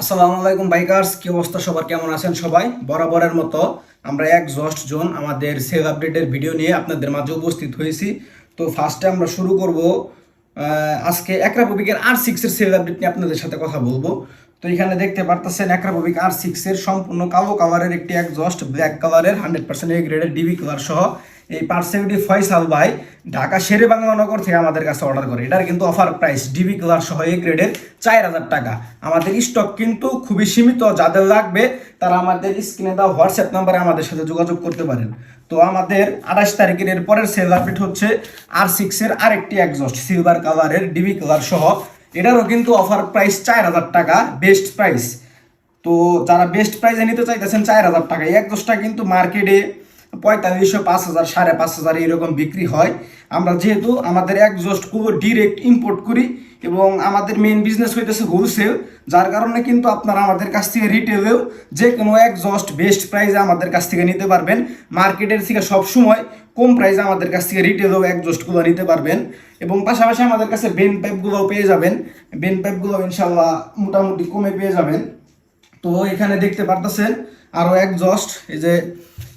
আসসালামু আলাইকুম, বাইকার্স। কি অবস্থা? সবার কেমন আছেন সবাই? বরাবরের মতো আমরা এক জস্ট জোন আমাদের সেল আপডেটের ভিডিও নিয়ে আপনাদের মাঝে উপস্থিত হয়েছি। তো ফার্স্টে আমরা শুরু করব আজকে একরাপবিকের আর সিক্সের সেল আপডেট নিয়ে আপনাদের সাথে কথা বলব। তো এখানে দেখতে পারতেছেন একরা একরাপবিক আর সিক্সের সম্পূর্ণ কালো কালারের একটি একজস্ট ব্ল্যাক কালারের হান্ড্রেড পার্সেন্ট এ গ্রেডের ডিবি কালার সহ এই পার্সেন্টি ফয়সাল ভাই ঢাকা শেরে বাংলানগর থেকে আমাদের কাছে অর্ডার করে। এটার কিন্তু অফার প্রাইস ডিবি কালার সহ এ গ্রেডের চার হাজার টাকা। আমাদের স্টক কিন্তু খুবই সীমিত, যাদের লাগবে তারা আমাদের স্ক্রিনে দেওয়া হোয়াটসঅ্যাপ নাম্বারে আমাদের সাথে যোগাযোগ করতে পারেন। তো আমাদের আঠাশ তারিখের এর পরের সেল আপডেট হচ্ছে আর সিক্সের আরেকটি একজস্ট সিলভার কালারের ডিবি কালার সহ। এটারও কিন্তু অফার প্রাইস চার হাজার টাকা বেস্ট প্রাইস তো যারা বেস্ট প্রাইসে নিতে চাইতেছেন চার হাজার টাকা এক কিন্তু মার্কেটে পঁয়তাল্লিশশো, পাঁচ হাজার, সাড়ে পাঁচ হাজার এরকম বিক্রি হয়। আমরা যেহেতু আমাদের এক জোস্ট খুব ডিরেক্ট ইম্পোর্ট করি এবং আমাদের মেন বিজনেস হইতেছে হোলসেল যার কারণে কিন্তু আপনারা আমাদের কাছ থেকে রিটেলেও যে কোনো এক জস্ট বেস্ট প্রাইসে আমাদের কাছ থেকে নিতে পারবেন। মার্কেটের থেকে সবসময় কম প্রাইসে আমাদের কাছ থেকে রিটেলেও এক জস্টগুলো নিতে পারবেন। এবং পাশাপাশি আমাদের কাছে বেন পাইপগুলোও পেয়ে যাবেন। বেন পাইপগুলো ইনশাল্লাহ মোটামুটি কমে পেয়ে যাবেন। তো এখানে দেখতে পারতেছেন আরও এক জস্ট, এই যে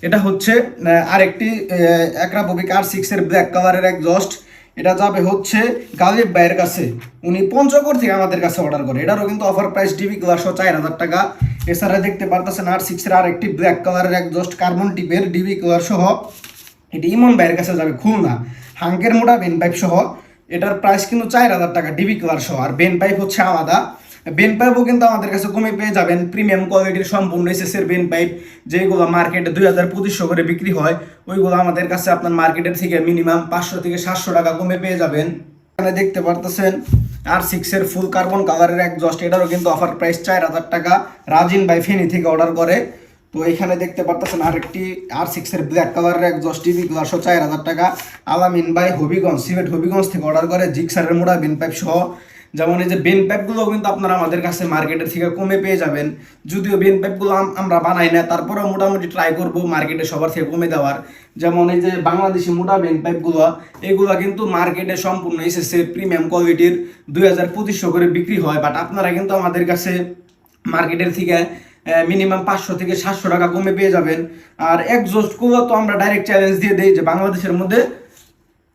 এটা হচ্ছে আহ, একরা একরাপবিক আর সিক্সের ব্ল্যাক কালারের এক জস্ট। এটা যাবে হচ্ছে গালিব ভাইয়ের কাছে। উনি পঞ্চগড় থেকে আমাদের কাছে অর্ডার করে। এটারও কিন্তু অফার প্রাইস ডিবি সহ চার হাজার টাকা। এছাড়া দেখতে পারতেছেন আর সিক্সের আর একটি ব্ল্যাক কালারের এক জস্ট কার্বন টিপের ডিবি কালার সহ। এটি ইমন ভাইয়ের কাছে যাবে খুলনা। হাঙ্কের মোটা বেন পাইপ সহ। এটার প্রাইস কিন্তু চার হাজার টাকা ডিবি কালার সহ। আর বেন পাইপ হচ্ছে আলাদা। বেন পাইপও কিন্তু আমাদের কাছে কমে পেয়ে যাবেন। প্রিমিয়াম কোয়ালিটির সম্পূর্ণ এসএসের বেন পাইপ যেগুলো মার্কেটে দুই হাজার পঁচিশশো করে বিক্রি হয়, ওইগুলো আমাদের কাছে আপনার মার্কেটের থেকে মিনিমাম পাঁচশো থেকে সাতশো টাকা কমে পেয়ে যাবেন। এখানে দেখতে পারতেছেন আর সিক্সের ফুল কার্বন কালারের এক জস্ট এটারও কিন্তু অফার প্রাইস চার হাজার টাকা। রাজিন বাই ফেনি থেকে অর্ডার করে। তো এখানে দেখতে পারতেছেন আরেকটি আর সিক্সের ব্ল্যাক কালারের এক জস্ট টিভি গ্লাসও চার হাজার টাকা। আলামিন বাই হবিগঞ্জ সিলেট হবিগঞ্জ থেকে অর্ডার করে জিক্সারের মোড়া বেন পাইপ সহ। যেমন এই যে বেন পাইপগুলো কিন্তু আপনারা আমাদের কাছে মার্কেটের থেকে কমে পেয়ে যাবেন। যদিও বেন পাইপগুলো আম- আমরা বানাই না, তারপরেও মোটামুটি ট্রাই করব মার্কেটে সবার থেকে কমে দেওয়ার। যেমন এই যে বাংলাদেশি মোটা বেন পাইপগুলো এগুলো কিন্তু মার্কেটে সম্পূর্ণ এসেছে প্রিমিয়াম কোয়ালিটির দুই হাজার পঁচিশশো করে বিক্রি হয় বাট আপনারা কিন্তু আমাদের কাছে মার্কেটের থেকে মিনিমাম পাঁচশো থেকে সাতশো টাকা কমে পেয়ে যাবেন। আর একজস্টগুলো তো আমরা ডাইরেক্ট চ্যালেঞ্জ দিয়ে দিই যে বাংলাদেশের মধ্যে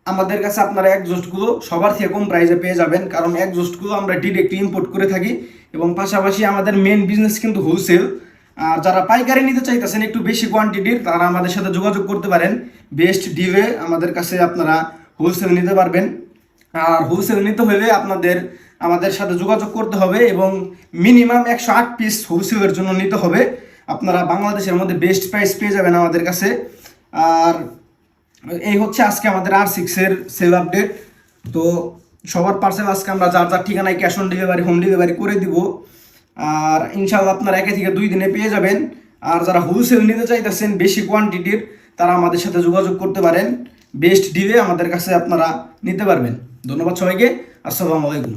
আমাদের কাছে আপনারা একজস্টগুলো সবার থেকে কম প্রাইসে পেয়ে যাবেন। কারণ একজস্টগুলো আমরা ডিরেক্ট ইম্পোর্ট করে থাকি এবং পাশাপাশি আমাদের মেন বিজনেস কিন্তু হোলসেল আর যারা পাইকারি নিতে চাইতেছেন একটু বেশি কোয়ান্টিটির তারা আমাদের সাথে যোগাযোগ করতে পারেন। বেস্ট ডিলে আমাদের কাছে আপনারা হোলসেল নিতে পারবেন। আর হোলসেল নিতে হলে আপনাদের, আমাদের সাথে যোগাযোগ করতে হবে এবং মিনিমাম একশো আট পিস হোলসেলের জন্য নিতে হবে। আপনারা বাংলাদেশের মধ্যে বেস্ট প্রাইস পেয়ে যাবেন আমাদের কাছে। আর এই হচ্ছে আজকে আমাদের আর সিক্সের সেল আপডেট তো সবার পার্সেল আজকে আমরা যার যার ঠিকানায় cash on delivery home delivery করে দিব। আর ইনশাল্লাহ আপনারা একে থেকে দুই দিনে পেয়ে যাবেন। আর যারা হোলসেল নিতে চাইতেছেন বেশি কোয়ান্টিটির তারা আমাদের সাথে যোগাযোগ করতে পারেন। বেস্ট ডিলে আমাদের কাছে আপনারা নিতে পারবেন। ধন্যবাদ সবাইকে। আসসালামু আলাইকুম।